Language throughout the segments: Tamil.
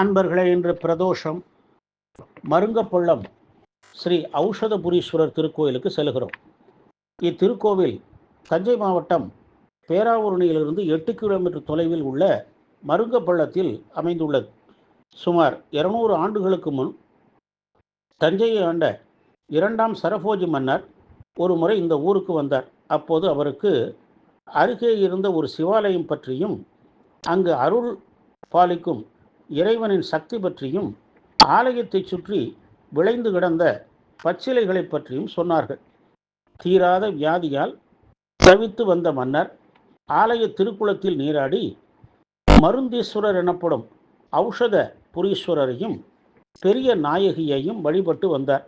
அன்பர்களே இன்று பிரதோஷம். மருங்கப்பள்ளம் ஸ்ரீ ஔஷதபுரீஸ்வரர் திருக்கோயிலுக்கு செல்கிறோம். இத்திருக்கோவில் தஞ்சை மாவட்டம் பேராவூரணியிலிருந்து எட்டு கிலோமீட்டர் தொலைவில் உள்ள மருங்கப்பள்ளத்தில் அமைந்துள்ளது. சுமார் இருநூறு ஆண்டுகளுக்கு முன் தஞ்சையை ஆண்ட இரண்டாம் சரபோஜி மன்னர் ஒரு முறை இந்த ஊருக்கு வந்தார். அப்போது அவருக்கு அருகே இருந்த ஒரு சிவாலயம் பற்றியும் அங்கு அருள் பாலிக்கும் இறைவனின் சக்தி பற்றியும் ஆலயத்தை சுற்றி விளைந்து கிடந்த பச்சிலைகளை பற்றியும் சொன்னார்கள். தீராத வியாதியால் தவித்து வந்த மன்னர் ஆலய திருக்குளத்தில் நீராடி மருந்தீஸ்வரர் எனப்படும் ஔஷத புரீஸ்வரரையும் பெரிய நாயகியையும் வழிபட்டு வந்தார்.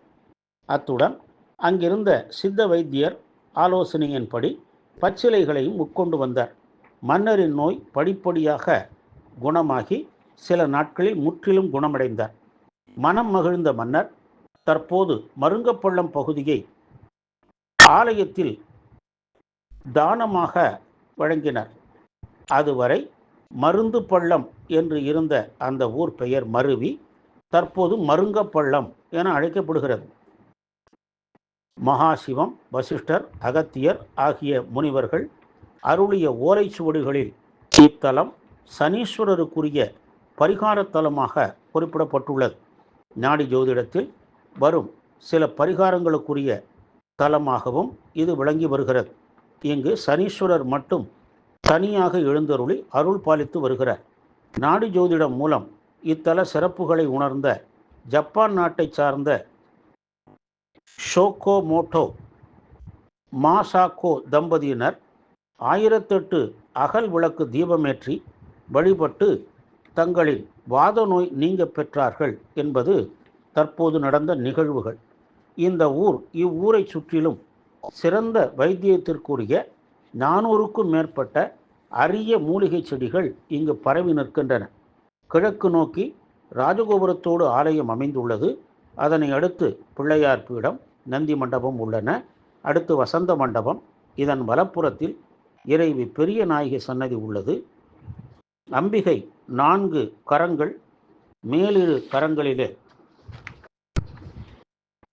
அத்துடன் அங்கிருந்த சித்த வைத்தியர் ஆலோசனையின்படி பச்சிலைகளையும் உட்கொண்டு வந்தார். மன்னரின் நோய் படிப்படியாக குணமாகி சில நாட்களில் முற்றிலும் குணமடைந்தார். மனம் மகிழ்ந்த மன்னர் தற்போது மருங்கப்பள்ளம் பகுதியை ஆலயத்தில் தானமாக வழங்கினர். அதுவரை மருந்து பள்ளம் என்று இருந்த அந்த ஊர் பெயர் மருவி தற்போது மருங்கப்பள்ளம் என அழைக்கப்படுகிறது. மகாசிவம் வசிஷ்டர் அகத்தியர் ஆகிய முனிவர்கள் அருளிய ஓலைச்சுவடுகளில் இத்தலம் சனீஸ்வரருக்குரிய பரிகாரத்தலமாக குறிப்பிடப்பட்டுள்ளது. நாடி ஜோதிடத்தில் வரும் சில பரிகாரங்களுக்குரிய தலமாகவும் இது விளங்கி வருகிறது. இங்கு சனீஸ்வரர் மட்டும் தனியாக எழுந்தருளி அருள் பாலித்து வருகிறார். நாடி ஜோதிடம் மூலம் இத்தல சிறப்புகளை உணர்ந்த ஜப்பான் நாட்டை சார்ந்த ஷோகோ மோட்டோ மாசாக்கோ தம்பதியினர் ஆயிரத்தெட்டு அகல் விளக்கு தீபமேற்றி வழிபட்டு தங்களின் வாத நோய் நீங்க பெற்றார்கள் என்பது தற்போது நடந்த நிகழ்வுகள். இந்த ஊர் இவ்வூரை சுற்றிலும் சிறந்த வைத்தியத்திற்குரிய நானூறுக்கும் மேற்பட்ட அரிய மூலிகை செடிகள் இங்கு பரவி நிற்கின்றன. கிழக்கு நோக்கி ராஜகோபுரத்தோடு ஆலயம் அமைந்துள்ளது. அதனை அடுத்து பிள்ளையார் பீடம் நந்தி மண்டபம் உள்ளன. அடுத்து வசந்த மண்டபம். இதன் வலப்புறத்தில் இறைவி பெரிய நாயகி சன்னதி உள்ளது. அம்பிகை நான்கு கரங்கள் மேலிரு கரங்களிலே.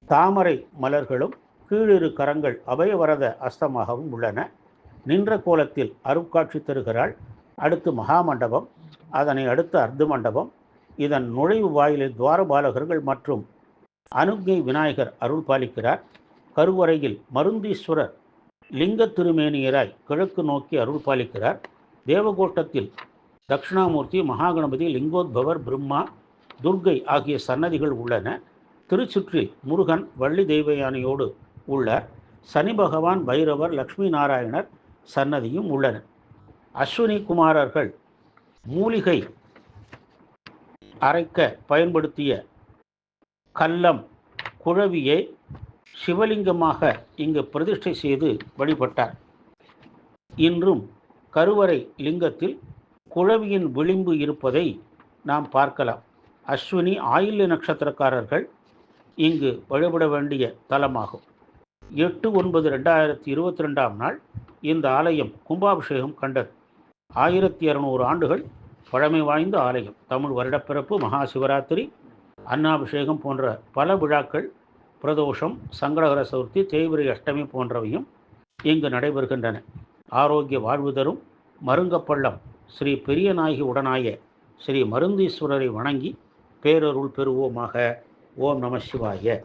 தாமரை மலர்களும் கீழிரு கரங்கள் அபயவரத அஸ்தமாகவும் உள்ளன. நின்ற கோலத்தில் அருட்காட்சி தருகிறாள். அடுத்து மகாமண்டபம் அதனை அடுத்து அர்த்த மண்டபம். இதன் நுழைவு வாயிலில் துவாரபாலகர்கள் மற்றும் அனுகை விநாயகர் அருள் பாலிக்கிறார். கருவறையில் மருந்தீஸ்வரர் லிங்க திருமேனியராய் கிழக்கு நோக்கி அருள் பாலிக்கிறார். தேவகோட்டத்தில் தட்சிணாமூர்த்தி மகாகணபதி லிங்கோத்பவர் பிரம்மா துர்கை ஆகிய சன்னதிகள் உள்ளன. திருச்சுற்றில் முருகன் வள்ளி தெய்வயானையோடு உள்ள சனி பகவான் பைரவர் லக்ஷ்மி நாராயணர் சன்னதியும் உள்ளன. அஸ்வினி குமாரர்கள் மூலிகை அரைக்க பயன்படுத்திய கல்லம் குழவியை சிவலிங்கமாக இங்கு பிரதிஷ்டை செய்து வழிபட்டார். இன்றும் கருவறை லிங்கத்தில் குழவியின் விளிம்பு இருப்பதை நாம் பார்க்கலாம். அஸ்வினி ஆயில்ய நட்சத்திரக்காரர்கள் இங்கு வழிபட வேண்டிய தலமாகும். எட்டு ஒன்பது ரெண்டாயிரத்தி இருபத்தி ரெண்டாம் நாள் இந்த ஆலயம் கும்பாபிஷேகம் கண்டது. ஆயிரத்தி இரநூறு ஆண்டுகள் பழமை வாய்ந்த ஆலயம். தமிழ் வருடப்பிறப்பு மகா சிவராத்திரி அன்னாபிஷேகம் போன்ற பல விழாக்கள் பிரதோஷம் சங்கடகர சதுர்த்தி தேய்பிரி அஷ்டமி போன்றவையும் இங்கு நடைபெறுகின்றன. ஆரோக்கிய வாழ்வு தரும் மருங்கப்பள்ளம் ஸ்ரீ பெரியநாயகி உடனாய ஸ்ரீ மருந்தீஸ்வரரை வணங்கி பேரருள் பெறுவோமாக. ஓம் நம சிவாய.